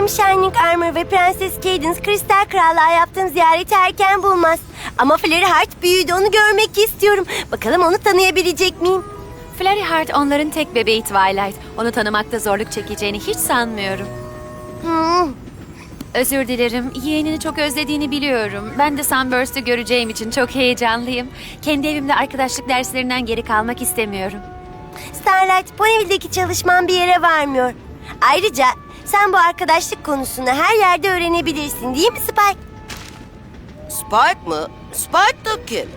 Umarım Shining Armor ve Prenses Cadence Kristal Krallığa yaptığım ziyareti erken bulmaz. Ama Flary Heart büyüdü onu görmek istiyorum. Bakalım onu tanıyabilecek miyim? Flurry Heart onların tek bebeği Twilight. Onu tanımakta zorluk çekeceğini hiç sanmıyorum. Hmm. Özür dilerim. Yeğenini çok özlediğini biliyorum. Ben de Sunburst'u göreceğim için çok heyecanlıyım. Kendi evimde arkadaşlık derslerinden geri kalmak istemiyorum. Starlight, Ponyville'deki çalışman bir yere varmıyor. Ayrıca sen bu arkadaşlık konusunu her yerde öğrenebilirsin değil mi Spike? Spike mı? Spike da kim?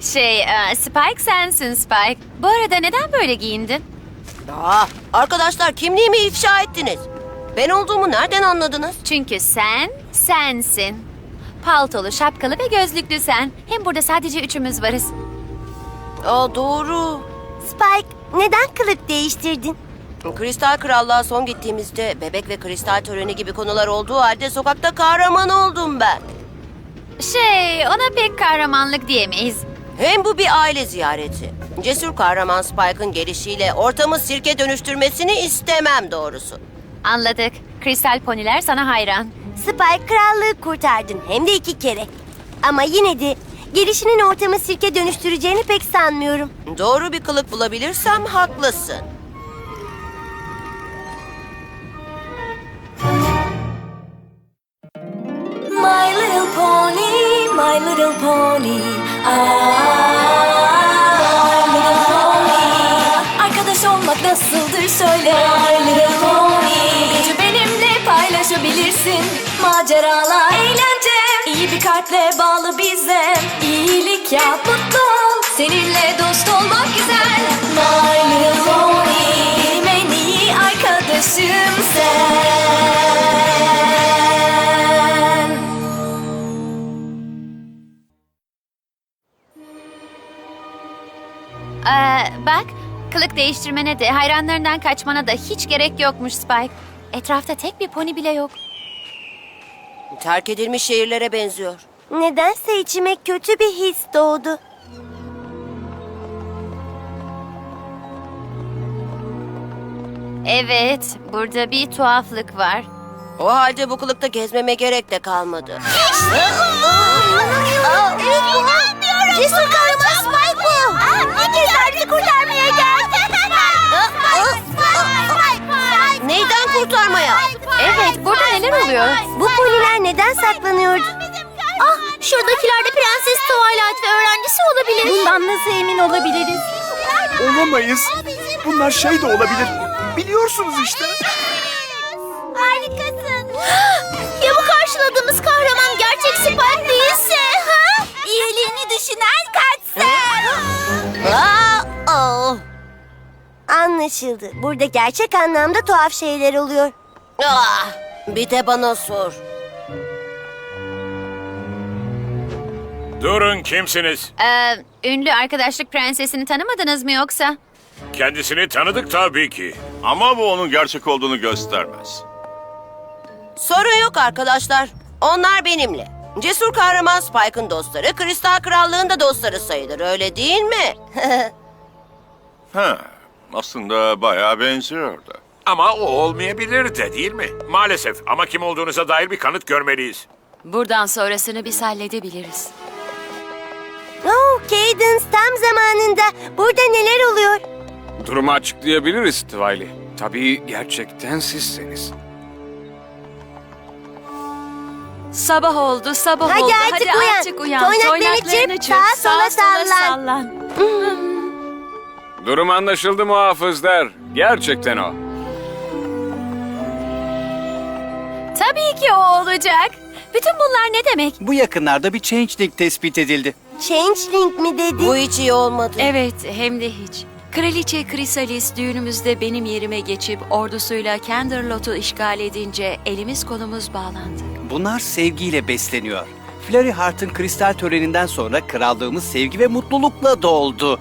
Şey, e, Spike sensin Spike. Bu arada neden böyle giyindin? Aa, arkadaşlar kimliğimi ifşa ettiniz. Ben olduğumu nereden anladınız? Çünkü sen, sensin. Paltolu, şapkalı ve gözlüklü sen. Hem burada sadece üçümüz varız. Aa, doğru. Spike, neden kılık değiştirdin? Kristal Krallığa son gittiğimizde bebek ve kristal töreni gibi konular olduğu halde sokakta kahraman oldum ben. Şey, ona pek kahramanlık diyemeyiz. Hem bu bir aile ziyareti. Cesur kahraman Spike'ın gelişiyle ortamı sirke dönüştürmesini istemem doğrusu. Anladık. Kristal poniler sana hayran. Spike krallığı kurtardın hem de iki kere. Ama yine de gelişinin ortamı sirke dönüştüreceğini pek sanmıyorum. Doğru bir kılık bulabilirsem haklısın. My little pony, my little pony. Ah, my little pony. Arkadaş olmak nasıldır söyle. My little pony. Gücü benimle paylaşabilirsin. Maceralar, eğlence. İyi bir kalple bağlı bize. İyilik yap, mutlu. Seninle dost olmak güzel. My little pony. Benim en iyi arkadaşım bak, kılık değiştirmene de hayranlarından kaçmana da hiç gerek yokmuş Spike. Etrafta tek bir pony bile yok. Terk edilmiş şehirlere benziyor. Nedense içime kötü bir his doğdu. Evet, burada bir tuhaflık var. O halde bu kılıkta gezmeme gerek de kalmadı. Cesur kahraman Spike bu. Bizi kurtarmaya geldi. Neler oluyor? Bu poliler neden saklanıyordu? Ah, şuradakiler de Prenses Twilight ve öğrencisi olabilir. Bundan nasıl emin olabiliriz? Olamayız. Bunlar şey de olabilir. Biliyorsunuz işte. Harikasın. ya bu karşıladığımız kahraman gerçek Spike değilse? Ha? İyiliğini düşünen kaçsın. Aa, Anlaşıldı. Burada gerçek anlamda tuhaf şeyler oluyor. ah, bir de bana sor. Durun kimsiniz? Ee, ünlü arkadaşlık prensesini tanımadınız mı yoksa? Kendisini tanıdık tabii ki. Ama bu onun gerçek olduğunu göstermez. Sorun yok arkadaşlar. Onlar benimle. Cesur kahraman Spike'ın dostları, Kristal Krallığın da dostları sayılır öyle değil mi? Ha, aslında bayağı benziyordu. Ama o olmayabilir de değil mi? Maalesef ama kim olduğunuza dair bir kanıt görmeliyiz. Buradan sonrasını biz halledebiliriz. Oh, Cadence tam zamanında. Burada neler oluyor? Durumu açıklayabiliriz Twiley. Tabii gerçekten sizseniz. Sabah oldu, sabah Hadi oldu. artık Hadi uyan. artık uyan. Toynaklarını çırp, çırp, sağa sola sallan. Durum anlaşıldı muhafızlar. Gerçekten o. Tabii ki o olacak. Bütün bunlar ne demek? Bu yakınlarda bir changeling tespit edildi. Changeling mi dedi? Bu hiç iyi olmadı. Evet, hem de hiç. Kraliçe Chrysalis düğünümüzde benim yerime geçip ordusuyla Canterlot'u işgal edince elimiz kolumuz bağlandı. Bunlar sevgiyle besleniyor. Flurry Heart'ın kristal töreninden sonra krallığımız sevgi ve mutlulukla doldu.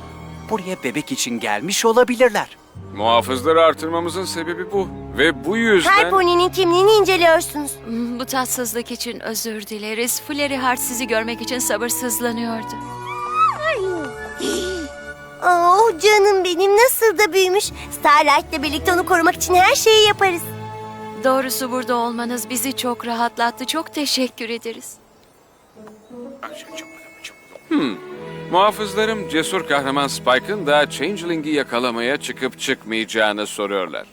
Buraya bebek için gelmiş olabilirler. Muhafızları artırmamızın sebebi bu. Ve bu Her yüzden... poninin kimliğini inceliyorsunuz. Hmm, Bu tatsızlık için özür dileriz. Flurry Heart sizi görmek için sabırsızlanıyordu. Oh canım benim nasıl da büyümüş. Starlight'la birlikte onu korumak için her şeyi yaparız. Doğrusu burada olmanız bizi çok rahatlattı. Çok teşekkür ederiz. Muhafızlarım cesur kahraman Spike'ın da Changeling'i yakalamaya çıkıp çıkmayacağını soruyorlar.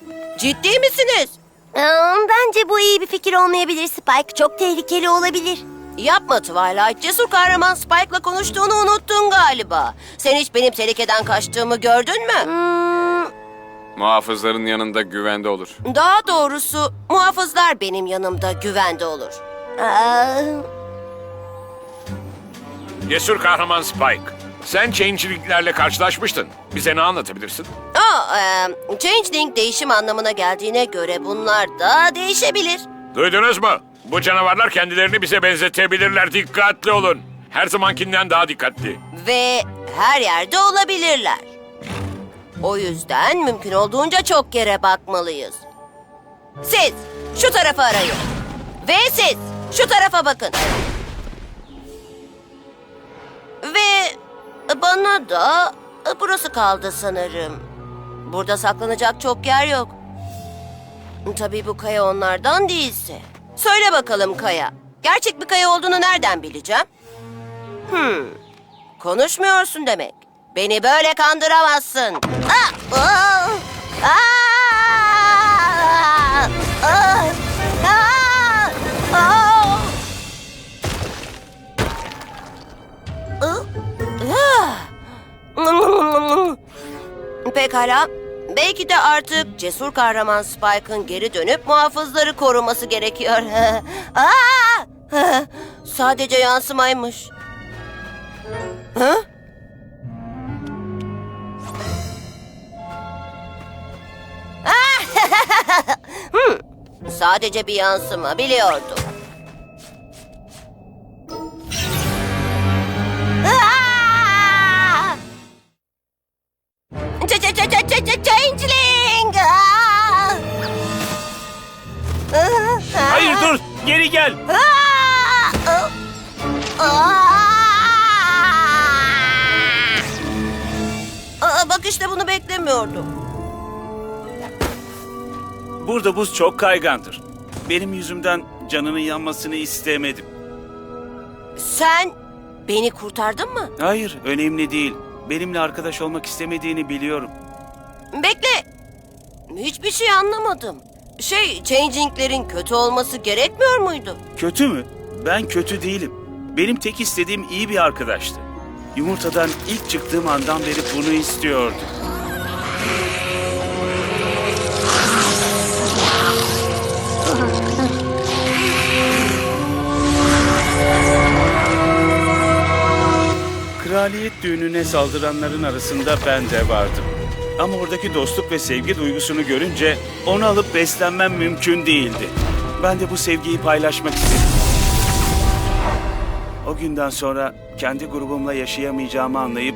Ciddi misiniz? Aa, bence bu iyi bir fikir olmayabilir Spike. Çok tehlikeli olabilir. Yapma Twilight. Cesur kahraman Spike'la konuştuğunu unuttun galiba. Sen hiç benim tehlikeden kaçtığımı gördün mü? Hmm, Muhafızların yanında güvende olur. Daha doğrusu muhafızlar benim yanımda güvende olur. aa, Cesur kahraman Spike. Sen Changeling'lerle karşılaşmıştın. Bize ne anlatabilirsin? Aa, e, changeling değişim anlamına geldiğine göre bunlar da değişebilir. Duydunuz mu? Bu canavarlar kendilerini bize benzetebilirler. Dikkatli olun. Her zamankinden daha dikkatli. Ve her yerde olabilirler. O yüzden mümkün olduğunca çok yere bakmalıyız. Siz şu tarafı arayın. Ve siz şu tarafa bakın. Bana da burası kaldı sanırım. Burada saklanacak çok yer yok. Tabii bu kaya onlardan değilse. Söyle bakalım kaya. Gerçek bir kaya olduğunu nereden bileceğim? Hmm. Konuşmuyorsun demek. Beni böyle kandıramazsın. Ah! Ah! Ah! Pekala. Belki de artık cesur kahraman Spike'ın geri dönüp muhafızları koruması gerekiyor. Sadece yansımaymış. Ha? Hmm, Sadece bir yansıma biliyordum. Geri gel. Aa! Bak işte bunu beklemiyordum. Burada buz çok kaygandır. Benim yüzümden canının yanmasını istemedim. Sen beni kurtardın mı? Hayır, önemli değil. Benimle arkadaş olmak istemediğini biliyorum. Bekle. Hiçbir şey anlamadım. Şey, changinglerin kötü olması gerekmiyor muydu? Kötü mü? Ben kötü değilim. Benim tek istediğim iyi bir arkadaştı. Yumurtadan ilk çıktığım andan beri bunu istiyordu. Kraliyet düğününe saldıranların arasında ben de vardım. Ama oradaki dostluk ve sevgi duygusunu görünce onu alıp beslenmem mümkün değildi. Ben de bu sevgiyi paylaşmak istedim. O günden sonra kendi grubumla yaşayamayacağımı anlayıp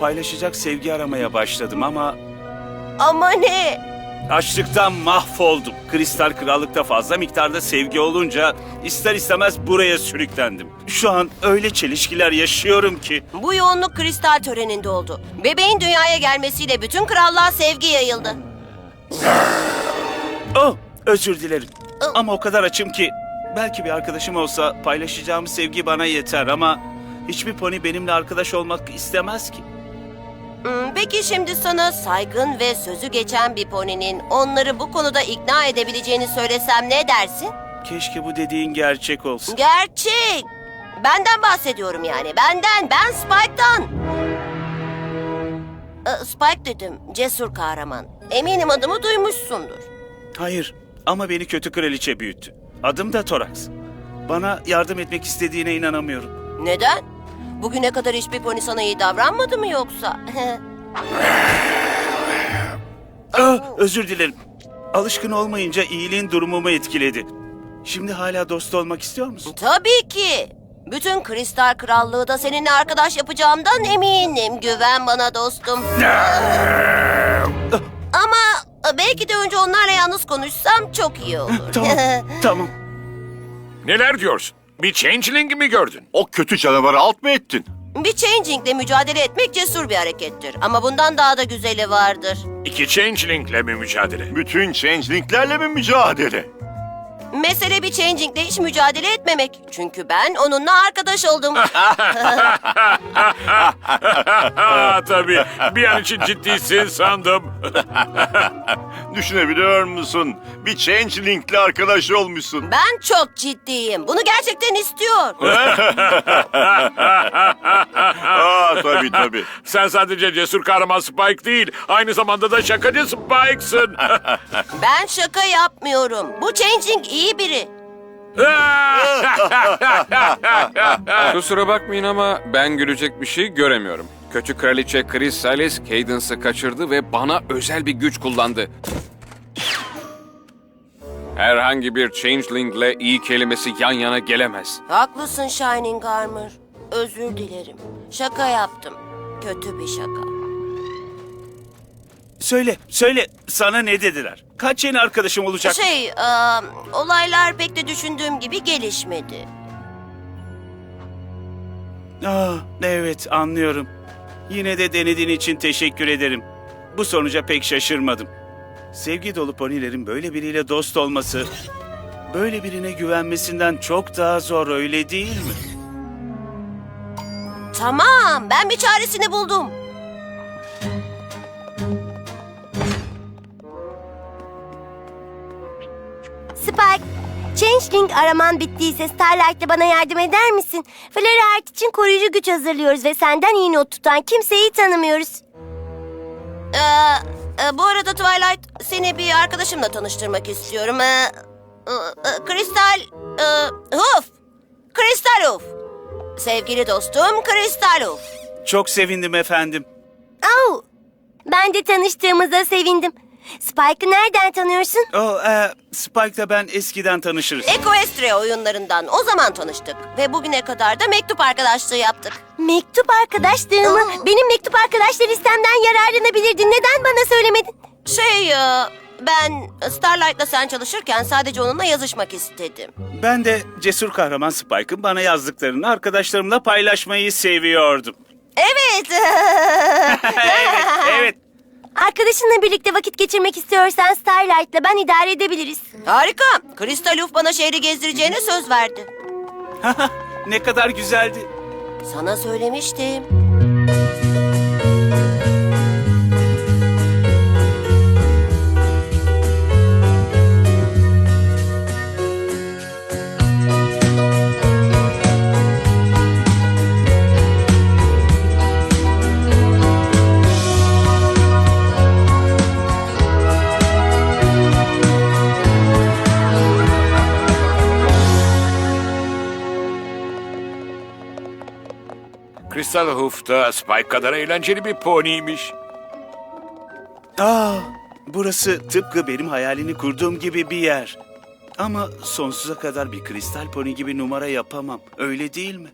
paylaşacak sevgi aramaya başladım ama Ama ne? Açlıktan mahvoldum. Kristal Krallık'ta fazla miktarda sevgi olunca ister istemez buraya sürüklendim. Şu an öyle çelişkiler yaşıyorum ki. Bu yoğunluk kristal töreninde oldu. Bebeğin dünyaya gelmesiyle bütün krallığa sevgi yayıldı. Oh, özür dilerim. Ama o kadar açım ki belki bir arkadaşım olsa paylaşacağım sevgi bana yeter ama hiçbir pony benimle arkadaş olmak istemez ki. Hmm, Peki şimdi sana saygın ve sözü geçen bir poninin onları bu konuda ikna edebileceğini söylesem ne dersin? Keşke bu dediğin gerçek olsun. Gerçek. Benden bahsediyorum yani. Benden. Ben Spike'dan. Ee, Spike dedim. Cesur kahraman. Eminim adımı duymuşsundur. Hayır ama beni kötü kraliçe büyüttü. Adım da Torax. Bana yardım etmek istediğine inanamıyorum. Neden? Bugüne kadar hiçbir pony sana iyi davranmadı mı yoksa? Ah, özür dilerim. Alışkın olmayınca iyiliğin durumumu etkiledi. Şimdi hala dost olmak istiyor musun? Tabii ki. Bütün kristal krallığı da seninle arkadaş yapacağımdan eminim. Güven bana dostum. Ama belki de önce onlarla yalnız konuşsam çok iyi olur. Tamam, tamam. Neler diyorsun? Bir changeling mi gördün? O kötü canavarı alt mı ettin? Bir changingle mücadele etmek cesur bir harekettir. Ama bundan daha da güzeli vardır. İki changelingle mi mücadele? Bütün changelinglerle mi mücadele? Mesele bir changingle hiç mücadele etmemek. Çünkü ben onunla arkadaş oldum. Ha, tabii. Bir an için ciddisin sandım. Düşünebiliyor musun? Bir Changeling'le arkadaş olmuşsun. ben çok ciddiyim. Bunu gerçekten istiyor. Aa tabii tabii. Sen sadece cesur kahraman Spike değil, aynı zamanda da şakacı Spike'sın. Ben şaka yapmıyorum. Bu changing iyi biri. Kusura bakmayın ama ben gülecek bir şey göremiyorum. Kötü kraliçe Chrysalis Cadence'ı kaçırdı ve bana özel bir güç kullandı. Herhangi bir changelingle iyi kelimesi yan yana gelemez. Haklısın Shining Armor. Özür dilerim. Şaka yaptım. Kötü bir şaka. Söyle, söyle. Sana ne dediler? Kaç yeni arkadaşım olacak? Şey, eee, olaylar pek de düşündüğüm gibi gelişmedi. Aa, evet anlıyorum. Yine de denediğin için teşekkür ederim. Bu sonuca pek şaşırmadım. Sevgi dolu ponilerin böyle biriyle dost olması, böyle birine güvenmesinden çok daha zor öyle değil mi? Tamam, ben bir çaresini buldum. Changeling araman bittiyse Starlight'la bana yardım eder misin? Flary Heart için koruyucu güç hazırlıyoruz ve senden iyi not tutan kimseyi tanımıyoruz. Ee, e, bu arada Twilight, seni bir arkadaşımla tanıştırmak istiyorum. Ee, e, e, Kristal, e, Hoof. Kristal Hoof. Sevgili dostum Kristal Hoof. Çok sevindim efendim. Oh, ben de tanıştığımıza sevindim. Spike'ı nereden tanıyorsun? O, e, Spike'la ben eskiden tanışırız. Equestria oyunlarından o zaman tanıştık. Ve bugüne kadar da mektup arkadaşlığı yaptık. Mektup arkadaşlığı mı? Benim mektup arkadaşlar listemden yararlanabilirdin. Neden bana söylemedin? Şey, e, ben Starlight'la sen çalışırken sadece onunla yazışmak istedim. Ben de cesur kahraman Spike'ın bana yazdıklarını arkadaşlarımla paylaşmayı seviyordum. Evet. evet, evet. Arkadaşınla birlikte vakit geçirmek istiyorsan Starlight'la ben idare edebiliriz. Harika. Kristal Uf bana şehri gezdireceğine söz verdi. ne kadar güzeldi. Sana söylemiştim. Crystal Hoof da Spike kadar eğlenceli bir poniymiş. Aa, burası tıpkı benim hayalini kurduğum gibi bir yer. Ama sonsuza kadar bir kristal pony gibi numara yapamam. Öyle değil mi?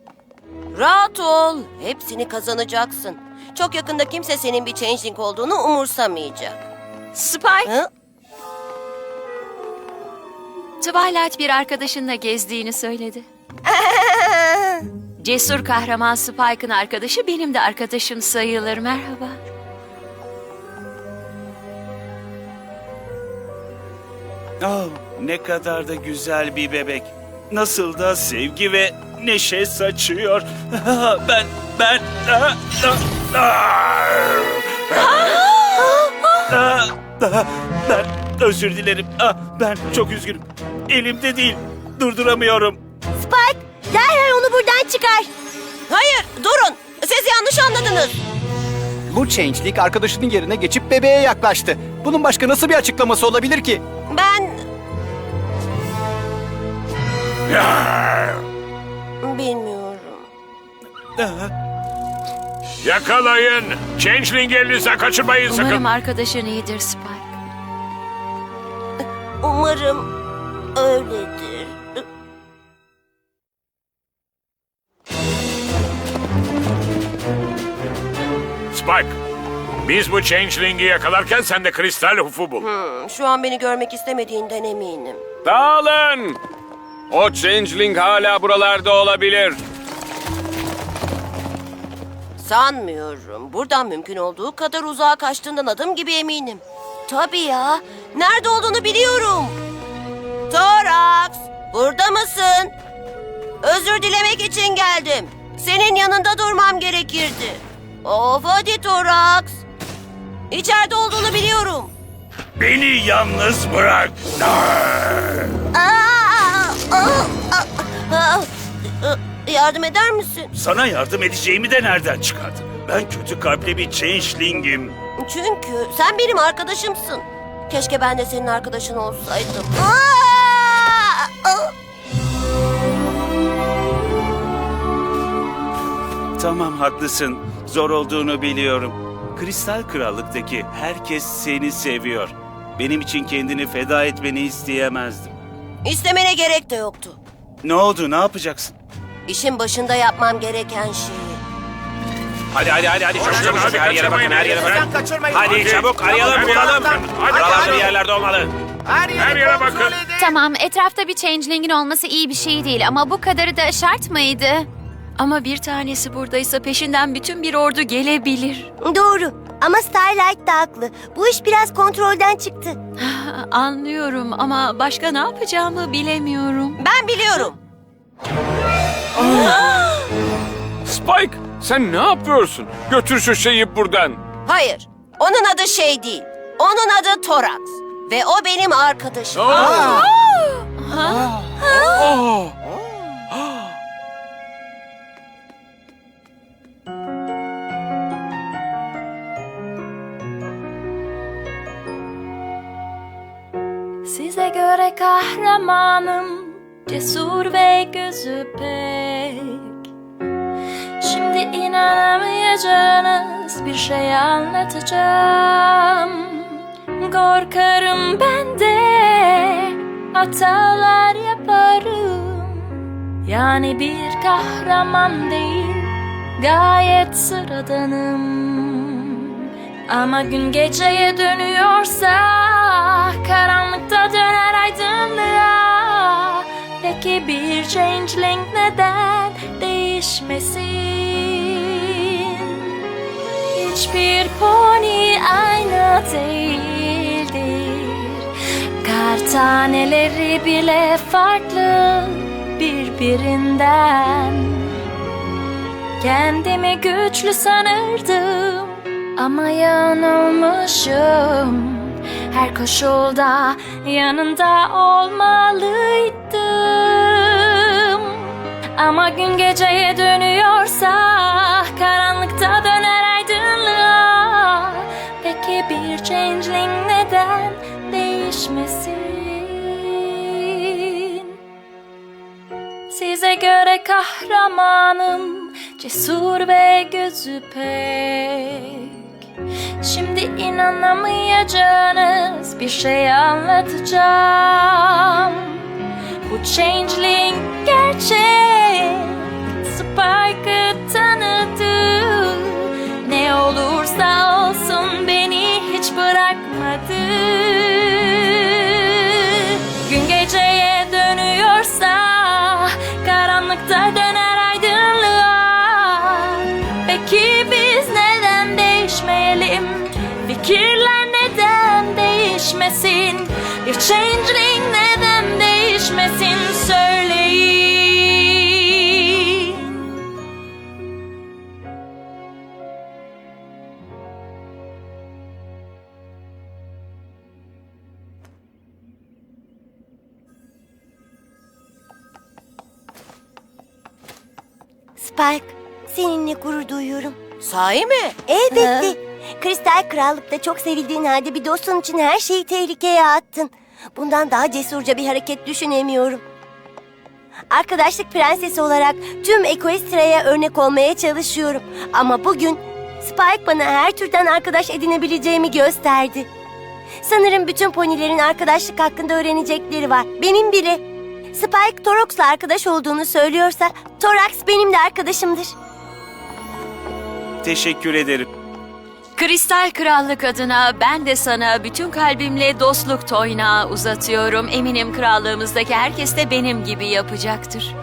Rahat ol. Hepsini kazanacaksın. Çok yakında kimse senin bir changeling olduğunu umursamayacak. Spike, Hı? Twilight bir arkadaşınla gezdiğini söyledi. Cesur kahraman Spike'ın arkadaşı benim de arkadaşım sayılır. Merhaba. Oh, ne kadar da güzel bir bebek. Nasıl da sevgi ve neşe saçıyor. ben, ben... Ah, ah, ah. Ah, Ben özür dilerim. Ah, Ben çok üzgünüm. Elimde değil. Durduramıyorum. Spike, derhal buradan çıkar. Hayır, durun. Siz yanlış anladınız. Bu Changeling arkadaşının yerine geçip bebeğe yaklaştı. Bunun başka nasıl bir açıklaması olabilir ki? Ben... Bilmiyorum. Yakalayın. Changeling elinizden kaçırmayın Umarım sakın. arkadaşın iyidir Spike. Umarım öyledir. Spike, biz bu Changeling'i yakalarken sen de Crystal Hoof'u bul. Hmm, şu an beni görmek istemediğinden eminim. Dağılın! O changeling hala buralarda olabilir. Sanmıyorum. Buradan mümkün olduğu kadar uzağa kaçtığından adım gibi eminim. Tabii ya. Nerede olduğunu biliyorum. Torax, burada mısın? Özür dilemek için geldim. Senin yanında durmam gerekirdi. Of hadi Torax. İçeride olduğunu biliyorum. Beni yalnız bırak. Aa, aa, aa, aa. Yardım eder misin? Sana yardım edeceğimi de nereden çıkardın? Ben kötü kalpli bir changeling'im. Çünkü sen benim arkadaşımsın. Keşke ben de senin arkadaşın olsaydım. Aa! Aa! Tamam haklısın. Zor olduğunu biliyorum. Kristal Krallık'taki herkes seni seviyor. Benim için kendini feda etmeni isteyemezdim. İstemene gerek de yoktu. Ne oldu? Ne yapacaksın? İşin başında yapmam gereken şeyi. Hadi hadi hadi hadi çabuk çabuk hadi, her yere bakın her yere bakın. kaçırmayın. Hadi Hadi. çabuk arayalım Hadi. bulalım. Hadi, Buralarda hadi. bir yerlerde olmalı. Her yere bakın. Tamam, etrafta bir changeling'in olması iyi bir şey değil ama bu kadarı da şart mıydı? Ama bir tanesi buradaysa peşinden bütün bir ordu gelebilir. Doğru. Ama Starlight da haklı. Bu iş biraz kontrolden çıktı. Anlıyorum ama başka ne yapacağımı bilemiyorum. Ben biliyorum. Spike sen ne yapıyorsun? Götür şu şeyi buradan. Hayır. Onun adı şey değil. Onun adı Torax. Ve o benim arkadaşım. Oh. Size kahramanım Cesur ve gözü pek. Şimdi inanamayacağınız bir şey anlatacağım. Korkarım ben de hatalar yaparım. Yani bir kahraman değil gayet sıradanım. Ama gün geceye dönüyorsa Karanlıkta döner aydınlığa. Peki bir changeling neden değişmesin? Hiçbir pony aynı değildir. Kar taneleri bile farklı birbirinden. Kendimi güçlü sanırdım ama yanılmışım Her koşulda yanında olmalıydım Ama gün geceye dönüyorsa Karanlıkta döner aydınlığa. Peki bir changeling neden değişmesin? Size göre kahramanım Cesur ve gözü pek Şimdi inanamayacağınız bir şey anlatacağım. Bu changeling gerçek Spike'ı tanıdı. Ne olursa olsun beni hiç bırakmadı gurur duyuyorum. Sahi mi? Elbette. Kristal Krallık'ta çok sevildiğin halde bir dostun için her şeyi tehlikeye attın. Bundan daha cesurca bir hareket düşünemiyorum. Arkadaşlık prensesi olarak tüm Equestria'ya örnek olmaya çalışıyorum. Ama bugün Spike bana her türden arkadaş edinebileceğimi gösterdi. Sanırım bütün ponilerin arkadaşlık hakkında öğrenecekleri var. Benim bile. Spike Torox'la arkadaş olduğunu söylüyorsa Torax benim de arkadaşımdır. Teşekkür ederim. Kristal Krallık adına ben de sana bütün kalbimle dostluk toynağı uzatıyorum. Eminim krallığımızdaki herkes de benim gibi yapacaktır.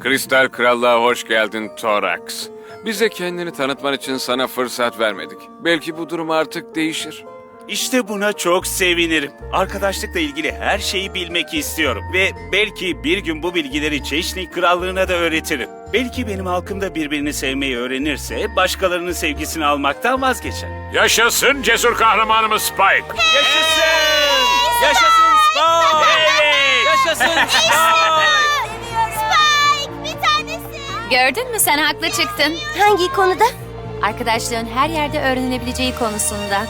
Kristal Krallığa hoş geldin Torax. Bize kendini tanıtman için sana fırsat vermedik. Belki bu durum artık değişir. İşte buna çok sevinirim. Arkadaşlıkla ilgili her şeyi bilmek istiyorum. Ve belki bir gün bu bilgileri Çeşni Krallığı'na da öğretirim. Belki benim halkım da birbirini sevmeyi öğrenirse başkalarının sevgisini almaktan vazgeçer. Yaşasın cesur kahramanımız Spike. Yaşasın! Yaşasın Spike! Yaşasın Spike bir tanesi. Gördün mü sen haklı çıktın. Hangi konuda? Arkadaşlığın her yerde öğrenilebileceği konusunda.